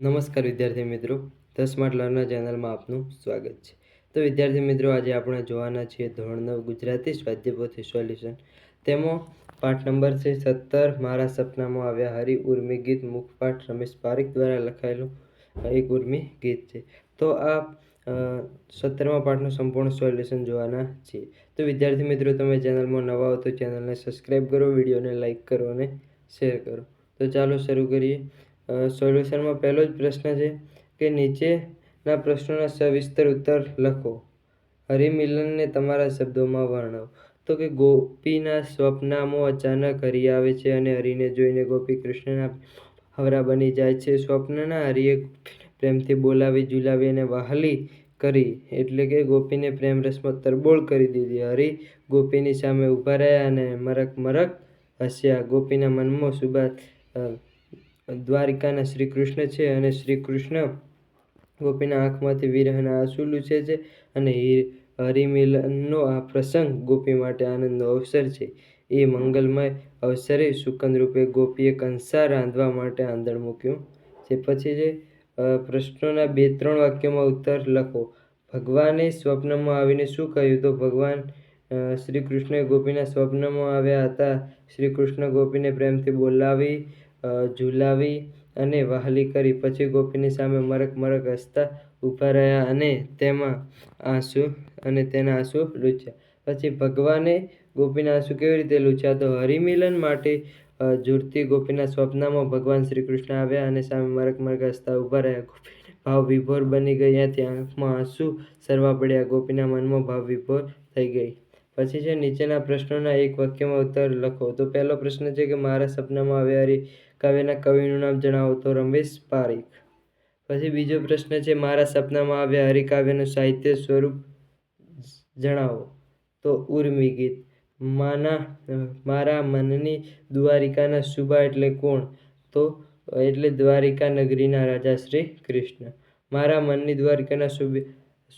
નમસ્કાર વિદ્યાર્થી મિત્રો ધ સ્માર્ટ લર્નર ચેનલમાં આપનું સ્વાગત છે. તો વિદ્યાર્થી મિત્રો, આજે આપણે જોવાના છીએ ધોરણ નવ, ગુજરાતી સ્વાધ્યાયપોથી સોલ્યુશન તેમાં પાઠ નંબર છે સત્તર, મારા સપનામાં આવ્યા હરિ ઉર્મી ગીત મુખપાઠ રમેશ પારેખ દ્વારા લખાયેલું એક ઉર્મી ગીત છે. તો આ સત્તરમા પાઠનું સંપૂર્ણ સોલ્યુશન જોવાના છીએ. તો વિદ્યાર્થી મિત્રો, તમે ચેનલમાં નવા હો તો ચેનલને સબસ્ક્રાઈબ કરો, વિડીયોને લાઇક કરો અને શેર કરો. તો ચાલો શરૂ કરીએ. સોલ્યુશનમાં પહેલો જ પ્રશ્ન છે કે નીચેના પ્રશ્નોના સવિસ્તર ઉત્તર લખો. હરિમિલનને તમારા શબ્દોમાં વર્ણવો. તો કે ગોપીના સ્વપ્નામો અચાનક હરિ આવે છે અને હરિને જોઈને ગોપી કૃષ્ણના હવરા બની જાય છે. સ્વપ્નના હરિએ પ્રેમથી બોલાવી, ઝુલાવી અને વહાલી કરી એટલે કે ગોપીને પ્રેમ રસમાં તરબોળ કરી દીધી. હરિ ગોપીની સામે ઊભા રહ્યા અને મરક મરક હસ્યા. ગોપીના મનમાં સુબા દ્વારિકાના શ્રી કૃષ્ણ છે અને શ્રી કૃષ્ણ ગોપીના આંખમાંથી વિરહના આંસુ લૂછે છે અને હરિમિલનનો આ પ્રસંગ ગોપી માટે આનંદનો અવસર છે. એ મંગલમય અવસરે સુકંદ રૂપે ગોપીએ કંસાર રાંધવા માટે આંધણ મૂક્યું. છે પછી જે પ્રશ્નોના બે ત્રણ વાક્યોમાં ઉત્તર લખો. ભગવાને સ્વપ્નમાં આવીને શું કહ્યું? તો ભગવાન શ્રી કૃષ્ણ ગોપીના સ્વપ્નમાં આવ્યા હતા. શ્રી કૃષ્ણ ગોપીને પ્રેમથી બોલાવી ઝુલાવી અને વહાલી કરી. પછી ગોપીની સામે મરક મરક હસતા ઊભા રહ્યા અને તેમાં આંસુ અને તેના આંસુ લૂછ્યા પછી ભગવાને ગોપીના આંસુ કેવી રીતે લૂછ્યા તો હરિમિલન માટે ઝૂરતી ગોપીના સ્વપ્નમાં ભગવાન શ્રી કૃષ્ણ આવ્યા અને સામે મરક મરક હસતા ઊભા રહ્યા. ગોપી ભાવ વિભોર બની ગઈ ત્યાંથી આંખમાં આંસુ સરવા પડ્યા. ગોપીના મનમાં ભાવ વિભોર થઈ ગઈ. પછી છે નીચેના પ્રશ્નોના એક વાક્યમાં ઉત્તર લખો. તો પહેલો પ્રશ્ન છે કે, મારા સપનામાં આવ્યા હરી કાવ્યના કવિનું નામ જણાવો તો રમેશ પારીખ. પછી બીજો પ્રશ્ન છે, મારા સપનામાં આવ્યા હરિકાવ્યનું સાહિત્ય સ્વરૂપ જણાવો. તો ઉર્મી ગીત. માના, મારા મનની દ્વારિકાના સુબા એટલે કોણ? તો એટલે દ્વારિકા નગરીના રાજા શ્રી કૃષ્ણ. મારા મનની દ્વારિકાના સુબે,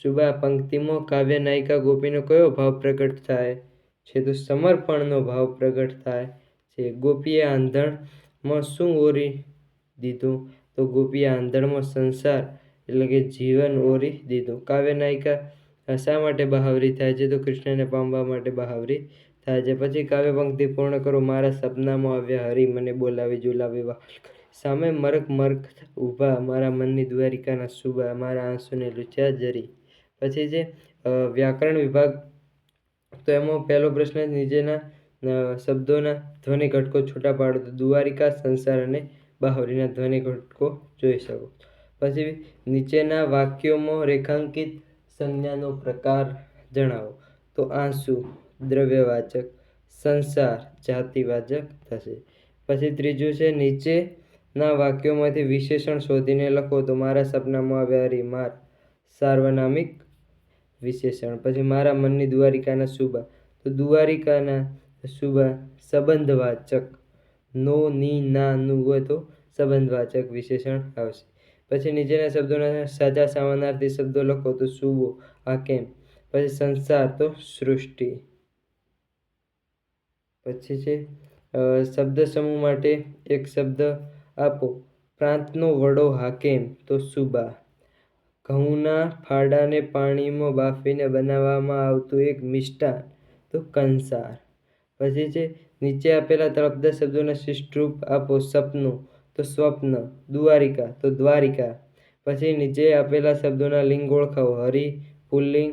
સુબા પંક્તિમાં કાવ્ય નાયિકા ગોપીનો કયો ભાવ પ્રગટ થાય? છે તો સમર્પણનો ભાવ પ્રગટ થાય છે. ગોપીએ આંધણમાં શું ઓરી દીધું? તો ગોપીએ આંધણમાં સંસાર, એટલે કે જીવન ઓરી દીધું. કાવ્ય નાયિકા શા માટે બહાવરી થાય છે? તો કૃષ્ણને પામવા માટે બહાવરી થાય છે. પછી કાવ્ય પંક્તિ પૂર્ણ કરો. મારા સપનામાં આવ્યા હરી, મને બોલાવી જુલાવી વહાલ સામે મરક મરક ઊભા, મારા મનની દ્વારિકાના સુબા, મારા આંસુને લૂછ્યા જરી. પછી જે વ્યાકરણ વિભાગ, તો એમાં પહેલો પ્રશ્ન નીચેના શબ્દોના ધ્વનિ ઘટકો છૂટા પાડો તો દ્વારિકા સંસાર અને બાહુરીના ધ્વનિ ઘટકો જોઈ શકો. પછી નીચેના વાક્યોમાં રેખાંકિત સંજ્ઞાનો પ્રકાર જણાવો. તો આંસુ, દ્રવ્યવાચક, સંસાર, જાતિવાચક થશે. પછી ત્રીજું છે, નીચેના વાક્યોમાંથી વિશેષણ શોધીને લખો તો મારા સપનામાં આવ્યા હરી માર સાર્વનામિક વિશેષણ. પછી મારા મનની દ્વારિકાના સુબા. તો દ્વારિકાના સુબા સંબંધવાચક. નો, ની, ના, નું હોય તો સંબંધવાચક વિશેષણ આવશે. પછી નીચેના શબ્દોના સાચા સમાનાર્થી શબ્દો લખો તો સુવો આ કેમ? પછી સંસાર તો સૃષ્ટિ. પછી છે શબ્દ સમૂહ માટે એક શબ્દ આપો. પ્રાંતનો વડો હાકેમ તો સુબા ઘઉંના ફાડાને પાણીમાં બાફીને બનાવવામાં આવતું એક મિષ્ટાન. તો કંસાર. પછી છે, નીચે આપેલા તળપદા શબ્દોના શિષ્ટરૂપ આપો, સપનું, તો સ્વપ્ન દ્વારિકા તો દ્વારિકા. પછી નીચે આપેલા શબ્દોના લિંગ ઓળખાવો, હરિ, પુલ્લિંગ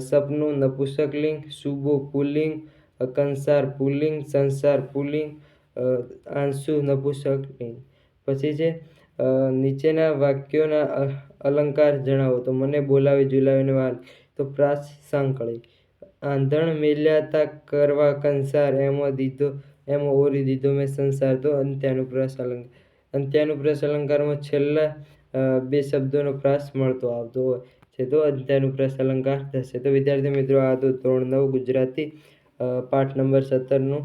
સપનું નપુસકલિંગ શુભો, પુલ્લિંગ કંસાર, પુલ્લિંગ, સંસાર, પુલ્લિંગ આંસુ નપુસકલિંગ પછી છે નીચેના વાક્યોના અલંકાર જણાવો, તો મને બોલાવી જુલાવીને વાલ તો પ્રાસ સાંકળી આંધણ મેલ્યાતા કરવા કંસાર એમો દીધો, એમો ઓરી દીધો, મેં સંસાર તો અંત્યાનુપ્રાસ અલંકાર અંત્યાનુપ્રાસ અલંકારમાં છેલ્લા બે શબ્દોનો પ્રાસ મળતો આવતો હોય. છે તો અંત્યાનુપ્રાસ અલંકાર થશે. તો વિદ્યાર્થી મિત્રો, આ તો ધોરણ નવ ગુજરાતી પાઠ નંબર સત્તરનું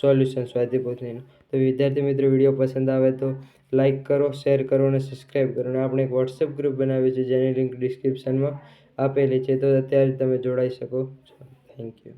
સોલ્યુશન સ્વાધ્યાય તો વિદ્યાર્થી મિત્રો, વીડિયો પસંદ આવે તો લાઇક કરો, શેર કરો અને સબસ્ક્રાઈબ કરો. અને આપણે એક વોટ્સએપ ગ્રુપ બનાવ્યું છે, જેની લિંક ડિસ્ક્રિપ્શનમાં આપેલી છે તો અત્યારે તમે જોડાઈ શકો છો. Thank you